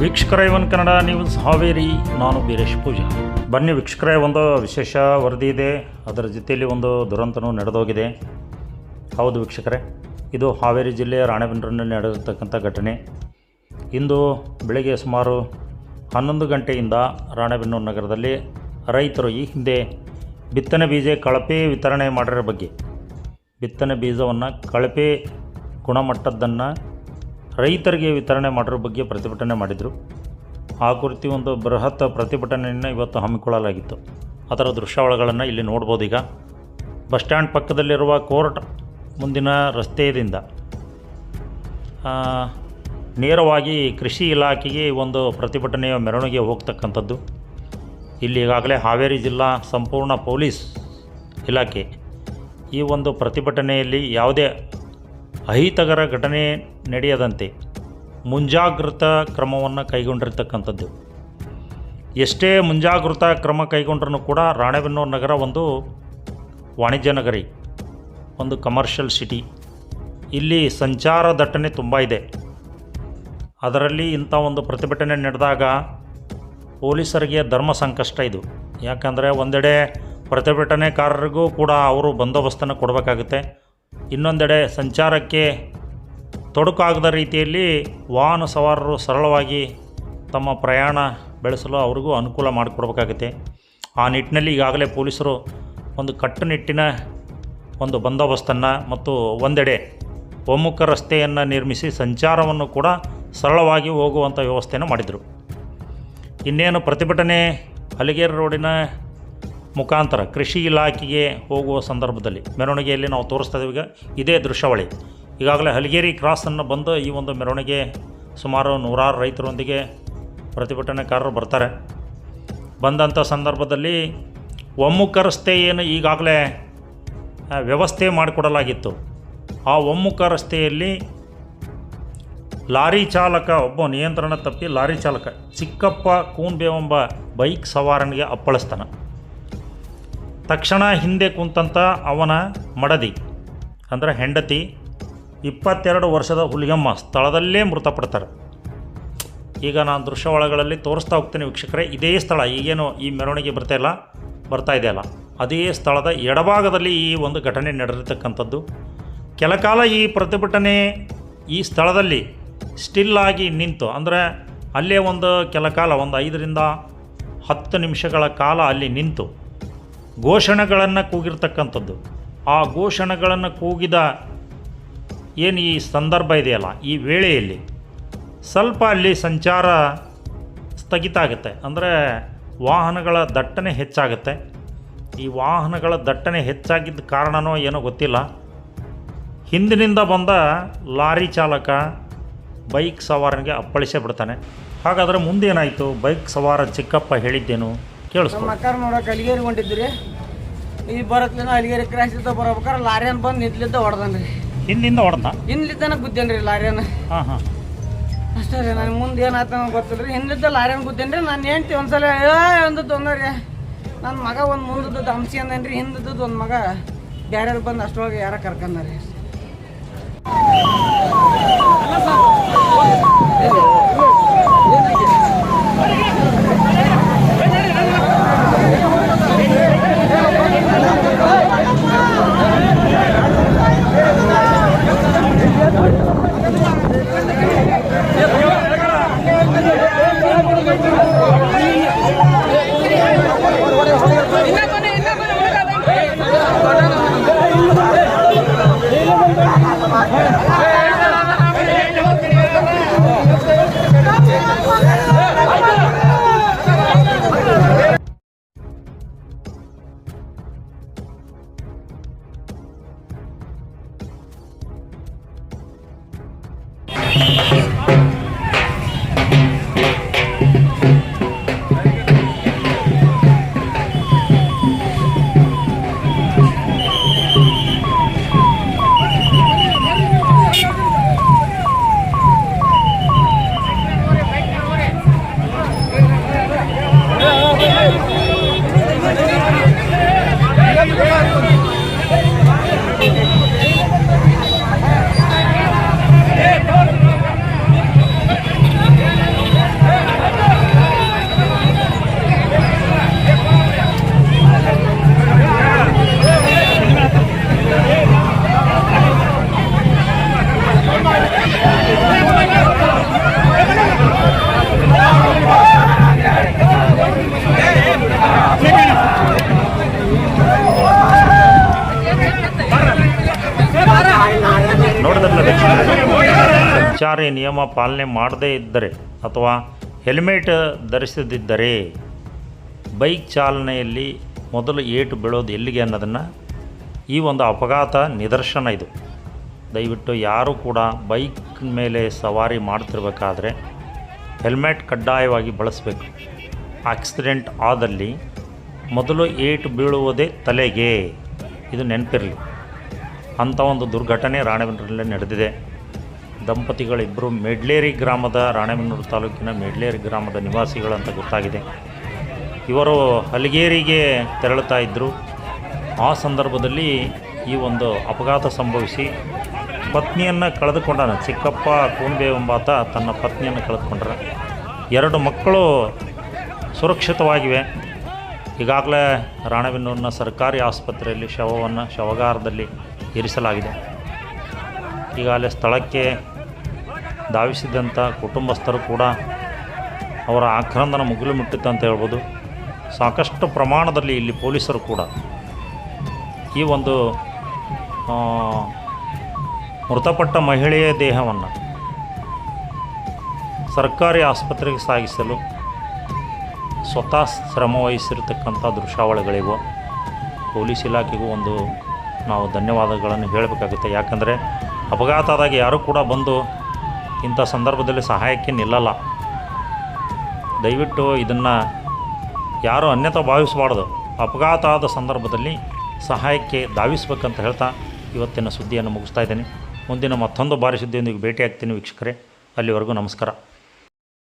ವೀಕ್ಷಕರ ಇವನ್ ಕನ್ನಡ ನ್ಯೂಸ್ ಹಾವೇರಿ, ನಾನು ವೀರೇಶ್ ಪೂಜಾ. ಬನ್ನಿ ವೀಕ್ಷಕರೇ, ಒಂದು ವಿಶೇಷ ವರದಿ ಇದೆ. ಅದರ ಜೊತೆಯಲ್ಲಿ ಒಂದು ದುರಂತನೂ ನಡೆದೋಗಿದೆ. ಹೌದು ವೀಕ್ಷಕರೇ, ಇದು ಹಾವೇರಿ ಜಿಲ್ಲೆಯ ರಾಣೆಬೆನ್ನೂರಿನಲ್ಲಿ ನಡೆದಿರ್ತಕ್ಕಂಥ ಘಟನೆ. ಇಂದು ಬೆಳಗ್ಗೆ ಸುಮಾರು ಹನ್ನೊಂದು ಗಂಟೆಯಿಂದ ರಾಣೆಬೆನ್ನೂರು ನಗರದಲ್ಲಿ ರೈತರು ಈ ಹಿಂದೆ ಬಿತ್ತನೆ ಬೀಜ ಕಳಪೆ ವಿತರಣೆ ಮಾಡಿರೋ ಬಗ್ಗೆ, ಬಿತ್ತನೆ ಬೀಜವನ್ನು ಕಳಪೆ ಗುಣಮಟ್ಟದ್ದನ್ನು ರೈತರಿಗೆ ವಿತರಣೆ ಮಾಡಿರೋ ಬಗ್ಗೆ ಪ್ರತಿಭಟನೆ ಮಾಡಿದರು. ಆ ಕುರಿತು ಒಂದು ಬೃಹತ್ ಪ್ರತಿಭಟನೆಯನ್ನು ಇವತ್ತು ಹಮ್ಮಿಕೊಳ್ಳಲಾಗಿತ್ತು. ಅದರ ದೃಶ್ಯಾವಳಿಗಳನ್ನು ಇಲ್ಲಿ ನೋಡ್ಬೋದು ಈಗ ಬಸ್ ಸ್ಟ್ಯಾಂಡ್ ಪಕ್ಕದಲ್ಲಿರುವ ಕೋರ್ಟ್ ಮುಂದಿನ ರಸ್ತೆಯಿಂದ ನೇರವಾಗಿ ಕೃಷಿ ಇಲಾಖೆಗೆ ಒಂದು ಪ್ರತಿಭಟನೆಯ ಮೆರವಣಿಗೆ ಹೋಗ್ತಕ್ಕಂಥದ್ದು. ಇಲ್ಲಿ ಈಗಾಗಲೇ ಹಾವೇರಿ ಜಿಲ್ಲಾ ಸಂಪೂರ್ಣ ಪೊಲೀಸ್ ಇಲಾಖೆ ಈ ಒಂದು ಪ್ರತಿಭಟನೆಯಲ್ಲಿ ಯಾವುದೇ ಅಹಿತಕರ ಘಟನೆ ನಡೆಯದಂತೆ ಮುಂಜಾಗ್ರತಾ ಕ್ರಮವನ್ನು ಕೈಗೊಂಡಿರ್ತಕ್ಕಂಥದ್ದು. ಎಷ್ಟೇ ಮುಂಜಾಗ್ರತಾ ಕ್ರಮ ಕೈಗೊಂಡ್ರೂ ಕೂಡ ರಾಣೆಬೆನ್ನೂರು ನಗರ ಒಂದು ವಾಣಿಜ್ಯ ನಗರಿ, ಒಂದು ಕಮರ್ಷಿಯಲ್ ಸಿಟಿ ಇಲ್ಲಿ ಸಂಚಾರ ದಟ್ಟಣೆ ತುಂಬ ಇದೆ. ಅದರಲ್ಲಿ ಇಂಥ ಒಂದು ಪ್ರತಿಭಟನೆ ನಡೆದಾಗ ಪೊಲೀಸರಿಗೆ ಧರ್ಮ ಸಂಕಷ್ಟ ಇದು. ಯಾಕಂದರೆ ಒಂದೆಡೆ ಪ್ರತಿಭಟನೆಕಾರರಿಗೂ ಕೂಡ ಅವರು ಬಂದೋಬಸ್ತನ್ನು ಕೊಡಬೇಕಾಗುತ್ತೆ. ಇನ್ನೊಂದೆಡೆ ಸಂಚಾರಕ್ಕೆ ತೊಡಕಾಗದ ರೀತಿಯಲ್ಲಿ ವಾಹನ ಸವಾರರು ಸರಳವಾಗಿ ತಮ್ಮ ಪ್ರಯಾಣ ಬೆಳೆಸಲು ಅವ್ರಿಗೂ ಅನುಕೂಲ ಮಾಡಿಕೊಡ್ಬೇಕಾಗುತ್ತೆ. ಆ ನಿಟ್ಟಿನಲ್ಲಿ ಈಗಾಗಲೇ ಪೊಲೀಸರು ಒಂದು ಕಟ್ಟುನಿಟ್ಟಿನ ಒಂದು ಬಂದೋಬಸ್ತನ್ನು ಮತ್ತು ಒಂದೆಡೆ ಒಮ್ಮುಖ ರಸ್ತೆಯನ್ನು ನಿರ್ಮಿಸಿ ಸಂಚಾರವನ್ನು ಕೂಡ ಸರಳವಾಗಿ ಹೋಗುವಂಥ ವ್ಯವಸ್ಥೆಯನ್ನು ಮಾಡಿದರು. ಇನ್ನೇನು ಪ್ರತಿಭಟನೆ ಹಲಿಗೇರಿ ರೋಡಿನ ಮುಖಾಂತರ ಕೃಷಿ ಇಲಾಖೆಗೆ ಹೋಗುವ ಸಂದರ್ಭದಲ್ಲಿ ಮೆರವಣಿಗೆಯಲ್ಲಿ ನಾವು ತೋರಿಸ್ತಾ ಇದ್ದೀವಿ. ಈಗ ಇದೇ ದೃಶ್ಯಾವಳಿ. ಈಗಾಗಲೇ ಹಲಗೇರಿ ಕ್ರಾಸನ್ನು ಬಂದು ಈ ಒಂದು ಮೆರವಣಿಗೆ ಸುಮಾರು ನೂರಾರು ರೈತರೊಂದಿಗೆ ಪ್ರತಿಭಟನೆಕಾರರು ಬರ್ತಾರೆ. ಬಂದಂಥ ಸಂದರ್ಭದಲ್ಲಿ ಒಮ್ಮುಖ ರಸ್ತೆ ಏನು ಈಗಾಗಲೇ ವ್ಯವಸ್ಥೆ ಮಾಡಿಕೊಡಲಾಗಿತ್ತು. ಆ ಒಮ್ಮುಖ ರಸ್ತೆಯಲ್ಲಿ ಲಾರಿ ಚಾಲಕ ಒಬ್ಬ ನಿಯಂತ್ರಣ ತಪ್ಪಿ ಲಾರಿ ಚಾಲಕ ಚಿಕ್ಕಪ್ಪ ಕೂನ್ಬೇವೆಂಬ ಬೈಕ್ ಸವಾರನಿಗೆ ಅಪ್ಪಳಿಸ್ತಾನೆ. ತಕ್ಷಣ ಹಿಂದೆ ಕುಂತಂಥ ಅವನ ಮಡದಿ, ಅಂದರೆ ಹೆಂಡತಿ ಇಪ್ಪತ್ತೆರಡು ವರ್ಷದ ಹುಲಿಗಮ್ಮ ಸ್ಥಳದಲ್ಲೇ ಮೃತಪಡ್ತಾರೆ. ಈಗ ನಾನು ದೃಶ್ಯವಾಳಗಳಲ್ಲಿ ತೋರಿಸ್ತಾ ಹೋಗ್ತೇನೆ ವೀಕ್ಷಕರೇ. ಇದೇ ಸ್ಥಳ, ಈಗೇನು ಈ ಮೆರವಣಿಗೆ ಬರ್ತಾಯಿಲ್ಲ ಬರ್ತಾ ಇದೆಯಲ್ಲ ಅದೇ ಸ್ಥಳದ ಎಡಭಾಗದಲ್ಲಿ ಈ ಒಂದು ಘಟನೆ ನಡೆದಿರ್ತಕ್ಕಂಥದ್ದು. ಕೆಲಕಾಲ ಈ ಪ್ರತಿಭಟನೆ ಈ ಸ್ಥಳದಲ್ಲಿ ಸ್ಟಿಲ್ ಆಗಿ ನಿಂತು, ಅಂದರೆ ಅಲ್ಲೇ ಒಂದು ಕೆಲಕಾಲ ಒಂದು ಐದರಿಂದ ಹತ್ತು ನಿಮಿಷಗಳ ಕಾಲ ಅಲ್ಲಿ ನಿಂತು ಘೋಷಣೆಗಳನ್ನು ಕೂಗಿರ್ತಕ್ಕಂಥದ್ದು. ಆ ಘೋಷಣೆಗಳನ್ನು ಕೂಗಿದ ಏನು ಈ ಸಂದರ್ಭ ಇದೆಯಲ್ಲ, ಈ ವೇಳೆಯಲ್ಲಿ ಸ್ವಲ್ಪ ಅಲ್ಲಿ ಸಂಚಾರ ಸ್ಥಗಿತ ಆಗುತ್ತೆ. ಅಂದರೆ ವಾಹನಗಳ ದಟ್ಟಣೆ ಹೆಚ್ಚಾಗುತ್ತೆ. ಈ ವಾಹನಗಳ ದಟ್ಟಣೆ ಹೆಚ್ಚಾಗಿದ್ದ ಕಾರಣನೋ ಏನೋ ಗೊತ್ತಿಲ್ಲ. ಹಿಂದಿನಿಂದ ಬಂದ ಲಾರಿ ಚಾಲಕ ಬೈಕ್ ಸವಾರನಿಗೆ ಅಪ್ಪಳಿಸೇ ಬಿಡ್ತಾನೆ. ಹಾಗಾದರೆ ಮುಂದೇನಾಯಿತು? ಬೈಕ್ ಸವಾರ ಚಿಕ್ಕಪ್ಪ ಹೇಳಿದ್ದೇನು? ಕೇಳಿಸ್ತು ನೋಡೋಕೆ ನೋಡಕ್ಕೆ ಅಲ್ಲಿಗೇರಿ ಹೊಂಟಿದ್ರಿ ಈ ಬರತ್ಲಿನ ಅಲ್ಲಿಗೇರಿ ಕ್ರಾಸ್ ಇದ್ದ ಬರ್ಬೇಕಾರೆ ಲಾರಿಯನ್ನು ಬಂದು ನಿಂತ್ಲಿದ್ದ ಹೊಡೆದನ್ರಿ ಹಿಂದಿಂದ ಹೊಡೆದ ಹಿಂದ್ಲಿದ್ದಾನ ಗುದ್ದೇನ್ರಿ ಲಾರಿಯನ್ನ ಹಾಂ ಹಾಂ ಅಷ್ಟೇ ರೀ ನನಗೆ ಮುಂದೆ ಏನಾಯ್ತ ಗೊತ್ತಿಲ್ಲ ರೀ ಹಿಂದಿದ್ದ ಲಾರಿಯನ್ ಗುದ್ದೇನ್ರಿ ನಾನು ಹೇಳ್ತಿ ಒಂದ್ಸಲ ಏ ಒಂದು ತೊಂದರೆ ನನ್ನ ಮಗ ಒಂದು ಮುಂದದ್ದು ಹಂಸಿ ಅಂದೇನ್ರಿ ಹಿಂದದ್ದು ಒಂದು ಮಗ ಬೇರೆಯವ್ರು ಬಂದು ಅಷ್ಟೊಳಗೆ ಯಾರ ಕರ್ಕೊಂಡಾರಿ ರೀ ಸಂಚಾರಿ ನಿಯಮ ಪಾಲನೆ ಮಾಡದೇ ಇದ್ದರೆ ಅಥವಾ ಹೆಲ್ಮೆಟ್ ಧರಿಸದಿದ್ದರೆ ಬೈಕ್ ಚಾಲನೆಯಲ್ಲಿ ಮೊದಲು ಏಟು ಬೀಳೋದು ಎಲ್ಲಿಗೆ ಅನ್ನೋದನ್ನು ಈ ಒಂದು ಅಪಘಾತ ನಿದರ್ಶನ ಇದು. ದಯವಿಟ್ಟು ಯಾರೂ ಕೂಡ ಬೈಕ್ ಮೇಲೆ ಸವಾರಿ ಮಾಡ್ತಿರ್ಬೇಕಾದ್ರೆ ಹೆಲ್ಮೆಟ್ ಕಡ್ಡಾಯವಾಗಿ ಬಳಸಬೇಕು. ಆಕ್ಸಿಡೆಂಟ್ ಆದಲ್ಲಿ ಮೊದಲು ಏಟು ಬೀಳುವುದೇ ತಲೆಗೆ. ಇದು ನೆನಪಿರಲಿ. ಅಂಥ ಒಂದು ದುರ್ಘಟನೆ ರಾಣೆಬೆನ್ನೂರಲ್ಲಿ ನಡೆದಿದೆ. ದಂಪತಿಗಳಿಬ್ಬರು ಮೆಡ್ಲೇರಿ ಗ್ರಾಮದ ರಾಣೆಬೆನ್ನೂರು ತಾಲೂಕಿನ ಮೆಡ್ಲೇರಿ ಗ್ರಾಮದ ನಿವಾಸಿಗಳಂತ ಗೊತ್ತಾಗಿದೆ. ಇವರು ಹಲಗೇರಿಗೆ ತೆರಳುತ್ತಾ ಇದ್ದರು ಆ ಸಂದರ್ಭದಲ್ಲಿ ಈ ಒಂದು ಅಪಘಾತ ಸಂಭವಿಸಿ ಪತ್ನಿಯನ್ನು ಕಳೆದುಕೊಂಡಾನ ಚಿಕ್ಕಪ್ಪ ಕೂಣ್ಬೆ ಎಂಬಾತ ತನ್ನ ಪತ್ನಿಯನ್ನು ಕಳೆದುಕೊಂಡ್ರ. ಎರಡು ಮಕ್ಕಳು ಸುರಕ್ಷಿತವಾಗಿವೆ. ಈಗಾಗಲೇ ರಾಣೆಬೆನ್ನೂರಿನ ಸರ್ಕಾರಿ ಆಸ್ಪತ್ರೆಯಲ್ಲಿ ಶವವನ್ನು ಶವಗಾರದಲ್ಲಿ ಇರಿಸಲಾಗಿದೆ. ಈಗಾಗಲೇ ಸ್ಥಳಕ್ಕೆ ಧಾವಿಸಿದಂಥ ಕುಟುಂಬಸ್ಥರು ಕೂಡ ಅವರ ಆಕ್ರಂದನ ಮುಗಿಲು ಮುಟ್ಟಿತ್ತು ಅಂತ ಹೇಳ್ಬೋದು. ಸಾಕಷ್ಟು ಪ್ರಮಾಣದಲ್ಲಿ ಇಲ್ಲಿ ಪೊಲೀಸರು ಕೂಡ ಈ ಒಂದು ಮೃತಪಟ್ಟ ಮಹಿಳೆಯ ದೇಹವನ್ನು ಸರ್ಕಾರಿ ಆಸ್ಪತ್ರೆಗೆ ಸಾಗಿಸಲು ಸ್ವತಃ ಶ್ರಮವಹಿಸಿರ್ತಕ್ಕಂಥ ದೃಶ್ಯಾವಳಿಗಳಿವು. ಪೊಲೀಸ್ ಇಲಾಖೆಗೂ ಒಂದು ನಾವು ಧನ್ಯವಾದಗಳನ್ನು ಹೇಳಬೇಕಾಗುತ್ತೆ. ಯಾಕಂದರೆ ಅಪಘಾತ ಆದಾಗ ಯಾರೂ ಕೂಡ ಬಂದು ಇಂಥ ಸಂದರ್ಭದಲ್ಲಿ ಸಹಾಯಕ್ಕೆ ನಿಲ್ಲಲ್ಲ ದಯವಿಟ್ಟು ಇದನ್ನು ಯಾರು ಅನ್ಯತಾ ಭಾವಿಸಬಾರ್ದು. ಅಪಘಾತ ಆದ ಸಂದರ್ಭದಲ್ಲಿ ಸಹಾಯಕ್ಕೆ ಧಾವಿಸ್ಬೇಕಂತ ಹೇಳ್ತಾ ಇವತ್ತಿನ ಸುದ್ದಿಯನ್ನು ಮುಗಿಸ್ತಾ ಇದ್ದೀನಿ. ಮುಂದಿನ ಮತ್ತೊಂದು ಬಾರಿ ಸುದ್ದಿಯೊಂದಿಗೆ ಭೇಟಿಯಾಗ್ತೀನಿ ವೀಕ್ಷಕರೇ. ಅಲ್ಲಿವರೆಗೂ ನಮಸ್ಕಾರ.